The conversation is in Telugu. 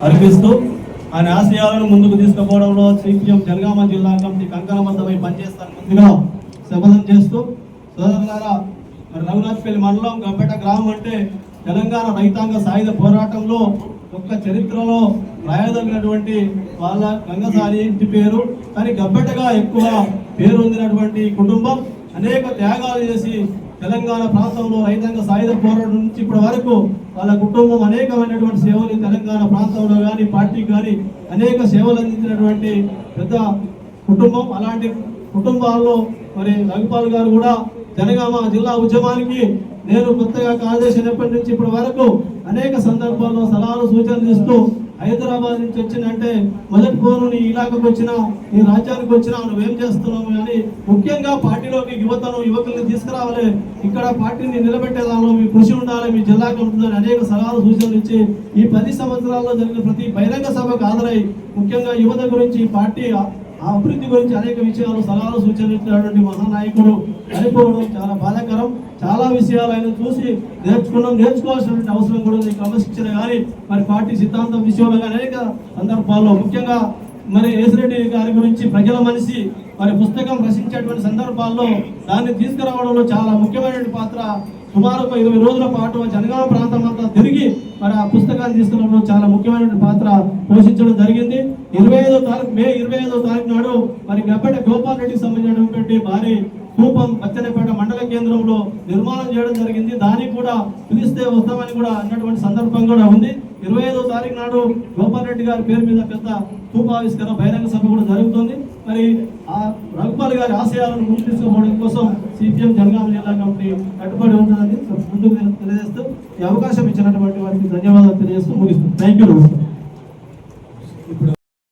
అర్పిస్తూ ఆయన ఆశయాలను ముందుకు తీసుకుపోవడంలో సిపిఎం జనగామ జిల్లా కమిటీ కంకణబద్ధమై పనిచేస్తాను ముందుగా శపథం చేస్తూ సోదరులారా రఘునాథ్పల్లి మండలం గంపేట గ్రామం అంటే తెలంగాణ రైతాంగ సాయుధ పోరాటంలో ఒక్క చరిత్రలో రాయదగినటువంటి వాళ్ళ గంగసారి ఇంటి పేరు. కానీ గబ్బెటగా ఎక్కువ పేరు పొందినటువంటి కుటుంబం అనేక త్యాగాలు చేసి తెలంగాణ ప్రాంతంలో రైతాంగ సాయుధ పోరాటం నుంచి ఇప్పటి వరకు వాళ్ళ కుటుంబం అనేకమైనటువంటి సేవలు తెలంగాణ ప్రాంతంలో కానీ పార్టీకి కానీ అనేక సేవలు అందించినటువంటి పెద్ద కుటుంబం. అలాంటి కుటుంబాల్లో మరి రఘుపాల్ గారు కూడా జనగామ జిల్లా ఉద్యమానికి నేను కొత్తగా కార్యదర్శినప్పటి నుంచి ఇప్పటి వరకు అనేక సందర్భాల్లో సలహాలు సూచనలు ఇస్తూ హైదరాబాద్ నుంచి వచ్చిందంటే మొదటి ఫోను నీ ఇలాకకు వచ్చినా నీ రాజ్యానికి వచ్చినా నువ్వేం చేస్తున్నావు అని ముఖ్యంగా పార్టీలోకి యువతను యువకుల్ని తీసుకురావాలి. ఇక్కడ పార్టీని నిలబెట్టేదాలో మీ కృషి ఉండాలి మీ జిల్లాకి ఉంటుందని అనేక సలహాలు సూచనలు ఇచ్చి ఈ పది సంవత్సరాల్లో జరిగిన ప్రతి బహిరంగ సభకు హాజరై ముఖ్యంగా యువత గురించి పార్టీ ఆ- అభివృద్ధి గురించి అనేక విషయాలు సలహాలు సూచనలు మహానాయకుడు చనిపోవడం చాలా బాధాకరం. చాలా విషయాలు ఆయన చూసి నేర్చుకున్నాం. నేర్చుకోవాల్సినటువంటి అవసరం కూడా ఉంది. క్రమశిక్షణ కానీ మరి పార్టీ సిద్ధాంతం విషయంలో కానీ అనేక సందర్భాల్లో. ముఖ్యంగా మరి యేసిరెడ్డి గారి గురించి ప్రజల మనిషి మరి పుస్తకం రచించేటువంటి సందర్భాల్లో దాన్ని తీసుకురావడంలో చాలా ముఖ్యమైనటువంటి పాత్ర. సుమారు ఒక ఇరవై రోజుల పాటు జనగామ ప్రాంతం అంతా తిరిగి మరి ఆ పుస్తకాన్ని తీసుకురావడంలో చాలా ముఖ్యమైనటువంటి పాత్ర పోషించడం జరిగింది. ఇరవై ఐదో తారీఖు మే ఇరవై ఐదో తారీఖు మరి గబ్బెట గోపాల్ రెడ్డికి సంబంధించినటువంటి భారీ కూపం పచ్చనపేట మండల కేంద్రంలో నిర్మాణం చేయడం జరిగింది. దానికి కూడా పిలిస్తే వస్తామని కూడా అన్నటువంటి సందర్భం కూడా ఉంది. ఇరవై ఐదో తారీఖు నాడు గోపాల్ రెడ్డి గారి పేరు మీద పెద్ద కూపావిష్కరణ బహిరంగ సభ కూడా జరుగుతుంది. మరి ఆ రఘుపాల్ గారి ఆశయాలను ముందు కోసం సిపిఎం జనగామ జిల్లా కమిటీ కట్టుబడి ఉంటుందని ముందుకు తెలియజేస్తూ ఈ అవకాశం ఇచ్చినటువంటి వారికి ధన్యవాదాలు తెలియజేస్తూ ముగిస్తుంది థ్యాంక్ యూ